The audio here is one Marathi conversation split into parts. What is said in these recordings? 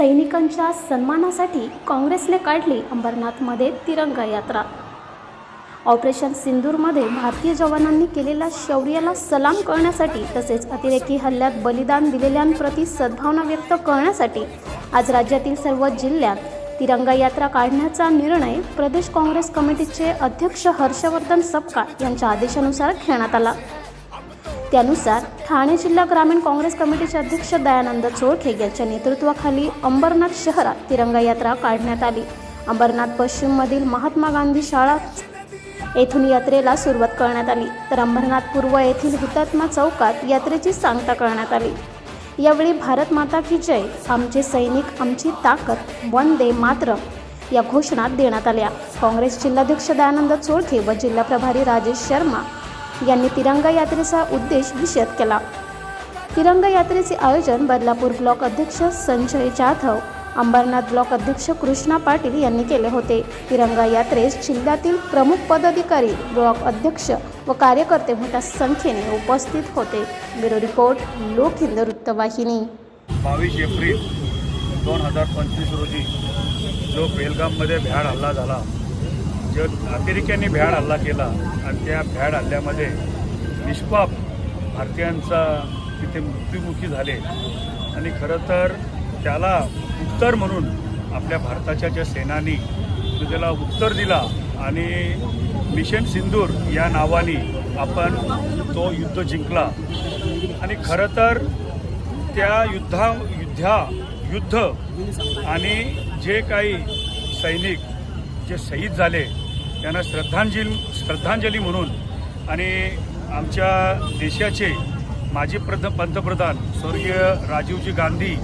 सैनिकांच्या सन्मानासाठी काँग्रेसने काढली अंबरनाथमध्ये तिरंगा यात्रा. ऑपरेशन सिंदूरमध्ये भारतीय जवानांनी केलेल्या शौर्याला सलाम करण्यासाठी तसेच अतिरेकी हल्ल्यात बलिदान दिलेल्यांप्रती सद्भावना व्यक्त करण्यासाठी आज राज्यातील सर्व जिल्ह्यात तिरंगा यात्रा काढण्याचा निर्णय प्रदेश काँग्रेस कमिटीचे अध्यक्ष हर्षवर्धन सपकाळ यांच्या आदेशानुसार घेण्यात आला. त्यानुसार ठाणे जिल्हा ग्रामीण काँग्रेस कमिटीचे अध्यक्ष दयानंद चोळखे यांच्या नेतृत्वाखाली अंबरनाथ शहरात तिरंगा यात्रा काढण्यात आली. अंबरनाथ पश्चिममधील महात्मा गांधी शाळा येथून यात्रेला सुरुवात करण्यात आली. तर अंबरनाथ पूर्व येथील हुतात्मा चौकात यात्रेची सांगता करण्यात आली. यावेळी भारत माता की जय आमचे सैनिक आमची ताकद वंदे मात्र या घोषणा देण्यात आल्या. काँग्रेस जिल्हाध्यक्ष दयानंद चोळखे व जिल्हा प्रभारी राजेश शर्मा यांनी तिरंगा यात्रेचा उद्देश निषेध केला. तिरंगा यात्रेचे आयोजन बदलापूर ब्लॉक अध्यक्ष संजय जाधव अंबरनाथ ब्लॉक अध्यक्ष कृष्णा पाटील यांनी केले होते. तिरंगा यात्रेस जिल्ह्यातील प्रमुख पदाधिकारी ब्लॉक अध्यक्ष व कार्यकर्ते मोठ्या संख्येने उपस्थित होते. ब्युरो रिपोर्ट लोक हिंद वृत्तवाहिनी. बावीस एप्रिल दोन हजार पंचवीस रोजी जो बेलगाममध्ये भ्याड हल्ला झाला जो अतिरेक्यांनी भ्याड हल्ला केला आणि त्या भ्याड हल्ल्यामध्ये निष्पाप भारतीयांचा तिथे मृत्युमुखी झाले. आणि खरं तर त्याला उत्तर म्हणून आपल्या भारताच्या ज्या सेनानी तो त्याला उत्तर दिला आणि मिशन सिंदूर या नावाने आपण तो युद्ध जिंकला. आणि खरं तर त्या युद्धा युद्धा युद्ध आणि जे काही सैनिक जे शहीद झाले त्यांना श्रद्धांजली श्रद्धांजली म्हणून आणि आमच्या देशाचे माजी प्रध पंतप्रधान स्वर्गीय राजीवजी गांधी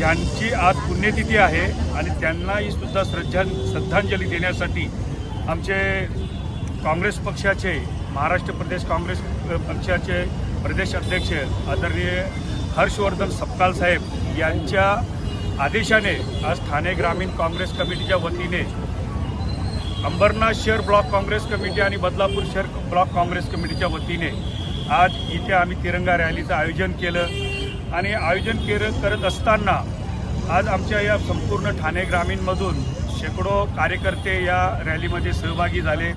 यांची आज पुण्यतिथी आहे आणि त्यांनाही सुद्धा श्रद्धा श्रद्धांजली देण्यासाठी आमचे काँग्रेस पक्षाचे महाराष्ट्र प्रदेश काँग्रेस पक्षाचे प्रदेश अध्यक्ष आदरणीय हर्षवर्धन सपकाल साहेब यांच्या आदेशाने आज ठाणे ग्रामीण काँग्रेस कमिटीच्या वतीने अंबरनाथ शहर ब्लॉक काँग्रेस कमिटी आणि बदलापूर शहर ब्लॉक काँग्रेस कमिटीच्या वतीने आज इथे आम्ही तिरंगा रॅलीचं आयोजन केलं. आणि आयोजन केलं करत असताना आज आमच्या या संपूर्ण ठाणे ग्रामीणमधून शेकडो कार्यकर्ते या रॅलीमध्ये सहभागी झाले.